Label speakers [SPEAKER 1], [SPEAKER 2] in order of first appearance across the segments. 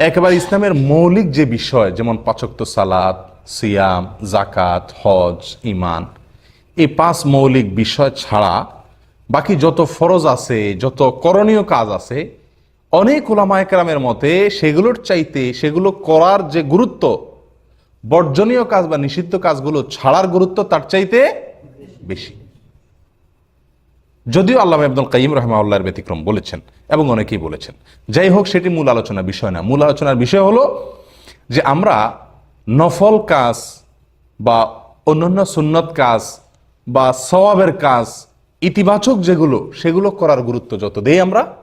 [SPEAKER 1] একেবারে ইসলামের মৌলিক যে বিষয়, যেমন পাচক্ত সালাত, সিয়াম জাকাত হজ ইমান এই পাঁচ মৌলিক বিষয় ছাড়া বাকি যত ফরজ আছে, যত করণীয় কাজ আছে, অনেক ওলামায়করামের মতে সেগুলোর চাইতে সেগুলো করার যে গুরুত্ব, বর্জনীয় কাজ বা নিষিদ্ধ কাজগুলো ছাড়ার গুরুত্ব তার চাইতে বেশি। যদিও আল্লাহ আব্দুল কাইম রহমাউল্লাহর ব্যতিক্রম বলেছেন এবং অনেকেই বলেছেন। যাই হোক, সেটি মূল আলোচনার বিষয় না। মূল আলোচনার বিষয় হলো যে আমরা নফল কাজ বা অন্যান্য সুন্নত কাজ বা সওয়াবের কাজ ইতিবাচক যেগুলো, সেগুলো করার গুরুত্ব যত দেই আমরা,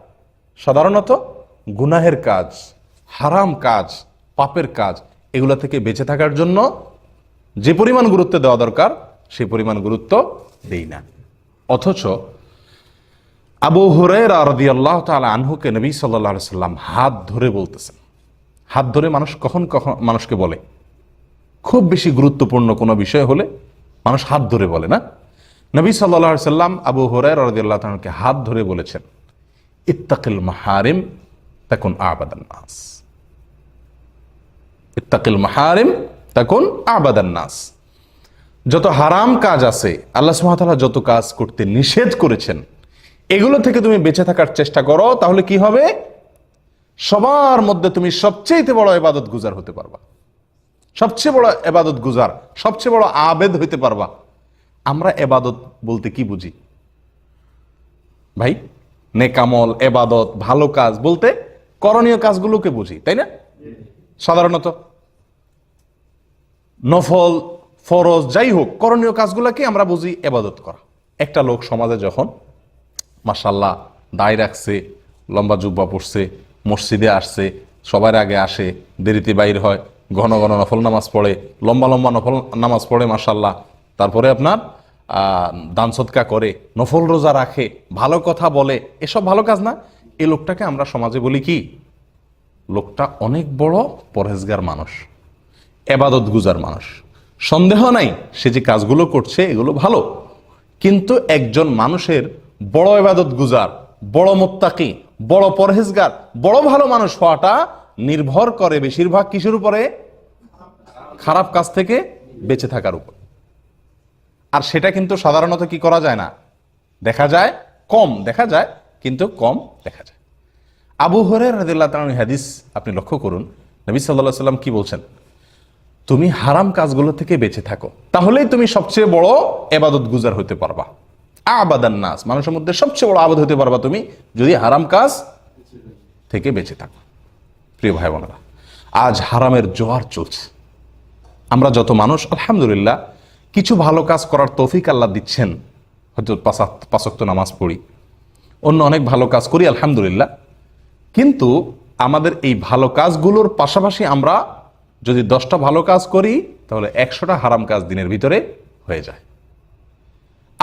[SPEAKER 1] সাধারণত গুনাহের কাজ, হারাম কাজ, পাপের কাজ, এগুলো থেকে বেঁচে থাকার জন্য যে পরিমাণ গুরুত্ব দেওয়া দরকার সেই পরিমাণ গুরুত্ব দেই না। অথচ আবু হুরায়রা আল্লাহ তাআলা আনহুকে নবী আলাইহি সাল্লাম হাত ধরে বলতেছেন। হাত ধরে মানুষ কখন কখন মানুষকে বলে? খুব বেশি গুরুত্বপূর্ণ কোনো বিষয় হলে মানুষ হাত ধরে বলে, না? নবী আলাইহি সাল্লাম আবু হুরায়রা রাদিয়াল্লাহু তাআলাকে হাত ধরে বলেছেন, ইত্তাকিল মাহারিম তখন আবাদান নাস। ইত্তাকিল মাহারিম তখন আবাদান নাস। যত হারাম কাজ আছে, আল্লাহ সুবহানাহু যত কাজ করতে নিষেধ করেছেন এগুলো থেকে তুমি বেঁচে থাকার চেষ্টা করো, তাহলে কি হবে? সবার মধ্যে তুমি সবচেয়ে বড় এবাদত গুজার হতে পারবা। সবচেয়ে বড় এবাদত গুজার, সবচেয়ে বড় আবেদ হইতে পারবা। আমরা এবাদত বলতে কি বুঝি? ভাই, নেকামল, এবাদত, ভালো কাজ বলতে করণীয় কাজগুলোকে বুঝি, তাই না? সাধারণত নফল, ফরজ, যাই হোক, করণীয় কাজগুলোকে আমরা বুঝি এবাদত করা। একটা লোক সমাজে যখন মাসাল্লাহ দায় রাখছে, লম্বা জুব্বা পড়ছে মসজিদে আসছে, সবার আগে আসে, দেরিতে বাইর হয়, ঘন ঘন নফল নামাজ পড়ে, লম্বা লম্বা নফল নামাজ পড়ে মাসাল্লাহ তারপরে আপনার দান সৎকা করে, নফল রোজা রাখে, ভালো কথা বলে, এসব ভালো কাজ না। এই লোকটাকে আমরা সমাজে বলি কি? লোকটা অনেক বড় পরহেজগার মানুষ, এবাদত গুজার মানুষ। সন্দেহ নাই, সে যে কাজগুলো করছে, এগুলো ভালো। কিন্তু একজন মানুষের বড় এবাদত গুজার, বড় মোত্তাকি, বড় পরহেজগার, বড় ভালো মানুষ হওয়াটা নির্ভর করে বেশিরভাগ কিসের উপরে? খারাপ কাজ থেকে বেঁচে থাকার উপর। আর সেটা কিন্তু সাধারণত কি করা যায় না? দেখা যায় কম, দেখা যায় কিন্তু কম দেখা যায়। আবু হরের রাদিল্লাহ তাআলা হাদিস আপনি লক্ষ্য করুন, নবী সাল্লাহ সাল্লাম কি বলছেন? তুমি হারাম কাজগুলো থেকে বেঁচে থাকো, তাহলেই তুমি সবচেয়ে বড় এবাদত গুজার হতে পারবা। আবাদান নাস, মানুষের মধ্যে সবচেয়ে বড় আবাদ হতে পারবা তুমি যদি হারাম কাজ থেকে বেঁচে থাকো। প্রিয় ভাই বোনেরা, আজ হারামের জোয়ার চলছে। আমরা যত মানুষ, আলহামদুলিল্লাহ, কিছু ভালো কাজ করার তৌফিক আল্লাহ দিচ্ছেন। হয়তো পাঁচক্ত নামাজ পড়ি। অন্য অনেক ভালো কাজ করি, আলহামদুলিল্লাহ। কিন্তু আমাদের এই ভালো কাজগুলোর পাশাপাশি আমরা যদি দশটা ভালো কাজ করি, তাহলে একশোটা হারাম কাজ দিনের ভিতরে হয়ে যায়।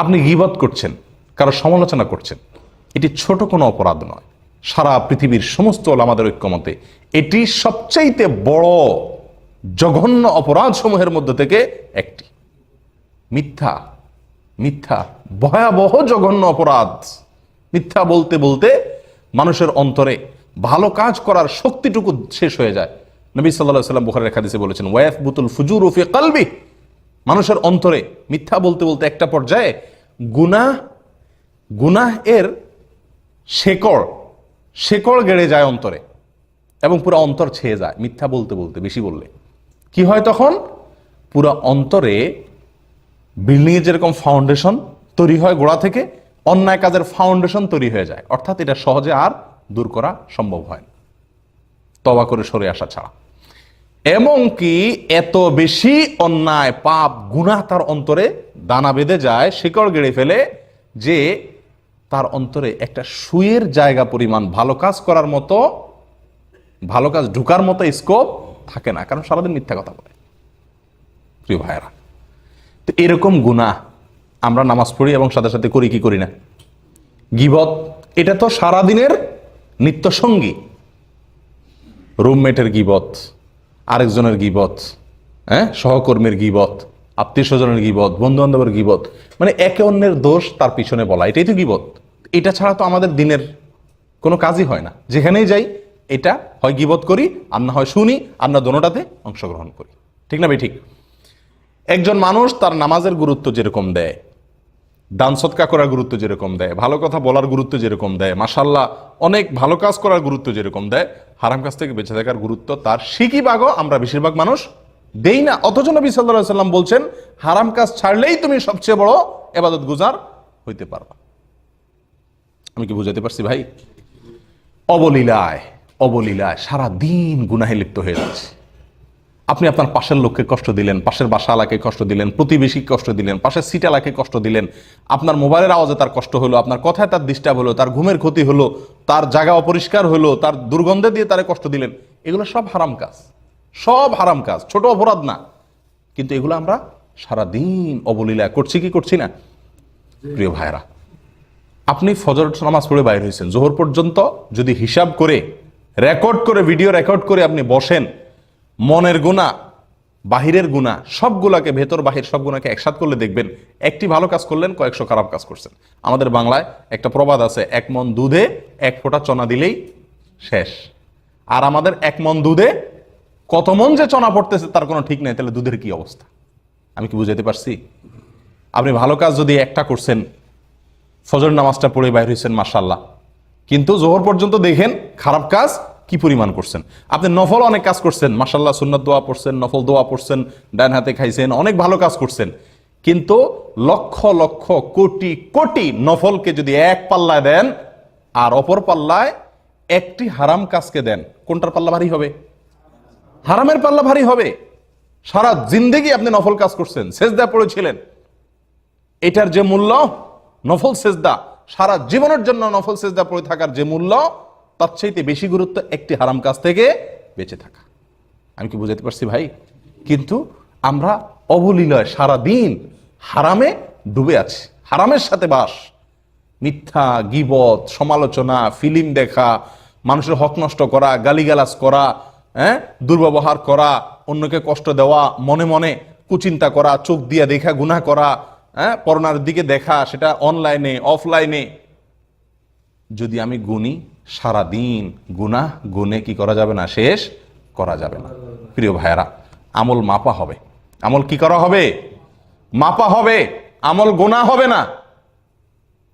[SPEAKER 1] আপনি গিবত করছেন, কারও সমালোচনা করছেন, এটি ছোট কোনো অপরাধ নয়। সারা পৃথিবীর সমস্ত আমাদের ঐক্যমতে এটি সবচাইতে বড় জঘন্য অপরাধ সমূহের মধ্যে থেকে একটি। মিথ্যা মিথ্যা, ভয়াবহ জঘন্য অপরাধ। মিথ্যা বলতে বলতে মানুষের অন্তরে ভালো কাজ করার শক্তিটুকু শেষ হয়ে যায়। নবী সাল্লাহ সাল্লাম বুখারের হাদিসে বলেছেন ওয়াইফ বুতুল ফুজুর উফি কালবি মানুষের অন্তরে মিথ্যা বলতে বলতে একটা পর্যায়ে গুনাহ গুনাহ এর শেকড় শেকড় গেড়ে যায় অন্তরে এবং পুরো অন্তর ছেয়ে যায়, মিথ্যা বলতে বলতে, বেশি বললে। কি হয় তখন? পুরো অন্তরে বিল্ডিং এর যেরকম ফাউন্ডেশন তৈরি হয় গোড়া থেকে, অন্যায় কাজের ফাউন্ডেশন তৈরি হয়ে যায়। অর্থাৎ এটা সহজে আর দূর করা সম্ভব হয় তবা করে সরে আসা ছাড়া। এবং কি এত বেশি অন্যায় পাপ, গুনাহ তার অন্তরে দানা বেঁধে যায়, শিকড় গেড়ে ফেলে যে তার অন্তরে একটা সুয়ের জায়গা পরিমাণ, ভালো কাজ করার মতো, ভালো কাজ ঢুকার মতো স্কোপ থাকে না। কারণ সারাদিন মিথ্যা কথা বলে। প্রিয় ভাইয়েরা, তো এরকম গুনাহ আমরা নামাজ পড়ি এবং সাথে সাথে করি, কি করি না? গিবত, এটা তো সারাদিনের নিত্য সঙ্গী রুমমেটের গিবত আরেকজনের গিবত হ্যাঁ? সহকর্মীর গিবত আত্মীয় স্বজনের গিবত বন্ধু বান্ধবের গিবত মানে একে অন্যের দোষ তার পিছনে বলা, এটাই তো গিবত। এটা ছাড়া তো আমাদের দিনের কোনো কাজই হয় না। যেখানেই যাই, এটা হয় গিবত করি, আর না হয় শুনি, আর না দোনোটাতে অংশগ্রহণ করি। ঠিক না ভাই? ঠিক। একজন মানুষ তার নামাজের গুরুত্ব যেরকম দেয় দান সৎকা করার গুরুত্ব যেরকম দেয়, ভালো কথা বলার গুরুত্ব যেরকম দেয় মাসাল্লাহ অনেক ভালো কাজ করার গুরুত্ব যেরকম দেয়, হারাম কাজ থেকে বেঁচে থাকার গুরুত্ব তার শিখি বাগও আমরা বেশিরভাগ মানুষ দেই না। অথচ নবী সাল্লাহ সাল্লাম বলছেন, হারাম কাজ ছাড়লেই তুমি সবচেয়ে বড় এবাদত গুজার হইতে পারবা। আমি কি বুঝাতে পারছি ভাই? অবলীলায় অবলীলায় সারা দিন গুনাহে লিপ্ত হয়ে যাচ্ছে। আপনি আপনার পাশের লোককে কষ্ট দিলেন, পাশের বাসাওয়ালাকে কষ্ট দিলেন, প্রতিবেশীকে কষ্ট দিলেন, পাশের সিটালাকে কষ্ট দিলেন, আপনার মোবাইলের আওয়াজে তার কষ্ট হলো, আপনার কথায় তার ডিস্টার্ব হলো, তার ঘুমের ক্ষতি হলো, তার জায়গা অপরিষ্কার হলো, তার দুর্গন্ধে দিয়ে তারে কষ্ট দিলেন, এগুলো সব হারাম কাজ। সব হারাম কাজ, ছোট অপরাধ না। কিন্তু এগুলো আমরা সারা দিন অবলীলা করছি কি করছি না? প্রিয় ভাইরা আপনি ফজর নামাজ পড়ে বাইর হয়েছেন, জোহর পর্যন্ত যদি হিসাব করে রেকর্ড করে ভিডিও রেকর্ড করে আপনি বসেন মনের গুণা, বাহিরের গুণা, সবগুলাকে ভেতর, বাহির সব গুণাকে একসাথ করলে দেখবেন একটি ভালো কাজ করলেন, কয়েকশো খারাপ কাজ করছেন। আমাদের বাংলায় একটা প্রবাদ আছে, এক মন দুধে এক ফোঁটা চনা দিলেই শেষ। আর আমাদের এক মন দুধে কত মন যে চনা পড়তেছে তার কোনো ঠিক নেই, তাহলে দুধের কি অবস্থা? আমি কি বুঝাইতে পারছি? আপনি ভালো কাজ যদি একটা করছেন ফজর নামাজটা পড়ে বাইর হয়েছেন মাসাল্লাহ কিন্তু জোহর পর্যন্ত দেখেন, খারাপ কাজ কি পরিমাণ করছেন? আপনি নফল অনেক কাজ করছেন। মাসাল্লাহ সুন্নত দোয়া পড়ছেন, নফল দোয়া পড়ছেন, ডান হাতে খাইছেন, অনেক ভালো কাজ করছেন। কিন্তু লক্ষ লক্ষ, কোটি কোটি নফলকে যদি এক পাল্লায় দেন আর অপর পাল্লায় একটি হারাম কাজকে দেন, কোনটার পাল্লা ভারী হবে? হারামের পাল্লা ভারী হবে। সারা জিন্দেগি আপনি নফল কাজ করছেন, সেজদা পড়েছিলেন। এটার যে মূল্য, নফল সেজদা, সারা জীবনের জন্য নফল সেজদা পড়ে থাকার যে মূল্য তার চাইতে বেশি গুরুত্ব একটি হারাম কাজ থেকে বেঁচে থাকা। আমি কি বুঝাতে পারছি ভাই? কিন্তু আমরা অবলীলয় সারা দিন হারামে ডুবে আছি। হারামের সাথে বাস। মিথ্যা, গিবত, সমালোচনা, ফিল্ম দেখা, মানুষের হক নষ্ট করা, গালিগালাজ করা হ্যাঁ? দুর্ব্যবহার করা, অন্যকে কষ্ট দেওয়া, মনে মনে কুচিন্তা করা, চোখ দিয়ে দেখা গুণা করা হ্যাঁ? করোনার দিকে দেখা, সেটা অনলাইনে অফলাইনে যদি আমি গুনি সারা দিন গুনাহ গুনে কি করা যাবে না? শেষ করা যাবে না। প্রিয় ভাইয়েরা, আমল মাপা হবে। আমল কি করা হবে? মাপা হবে। আমল গোনা হবে না।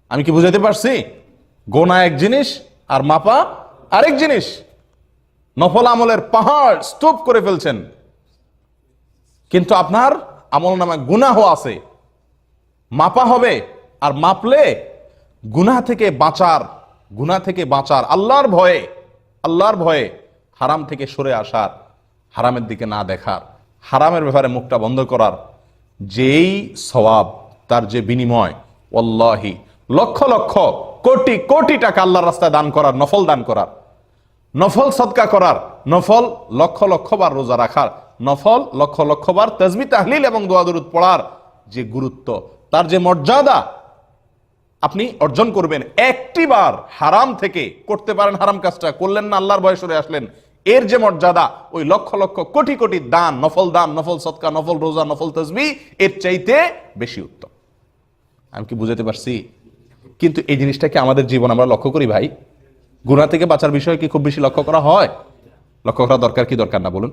[SPEAKER 1] আমি কি বুঝাতে পারছি? গোনা এক জিনিস আর মাপা আরেক জিনিস। নফল আমলের পাহাড় স্তূপ করে ফেলছেন। কিন্তু আপনার আমল নামে গুনাহ আছে। মাপা হবে আর মাপলে গুনাহ থেকে বাঁচার গুনাহ থেকে বাঁচার, আল্লাহর ভয়ে আল্লাহর ভয়ে হারাম থেকে সরে আসার, হারামের দিকে না দেখার, হারামের ব্যাপারে মুখটা বন্ধ করার যেই সওয়াব, তার যে বিনিময় অল্লাহি লক্ষ লক্ষ কোটি কোটি টাকা আল্লাহর রাস্তায় দান করার, নফল দান করার, নফল সদকা করার, নফল লক্ষ লক্ষ বার রোজা রাখার, নফল লক্ষ লক্ষ বার তসবি তাহলিল এবং দোয়াদুরুদ পড়ার যে গুরুত্ব, তার যে মর্যাদা আপনি অর্জন করবেন। একটি বার হারাম থেকে করতে পারেন হারাম কাজটা। করলেন না, আল্লাহর বয়স সরে আসলেন। এর যে মর্যাদা, ওই লক্ষ লক্ষ কোটি কোটি দান, নফল দান, নফল সৎকা নফল রোজা, নফল তসবি এর চাইতে বেশি উত্তম। আমি কি বুঝাতে পারছি? কিন্তু এই জিনিসটাকে আমাদের জীবন আমরা লক্ষ্য করি ভাই? গুণা থেকে বাঁচার বিষয় কি খুব বেশি লক্ষ্য করা হয়? লক্ষ্য করা দরকার কি দরকার না, বলুন?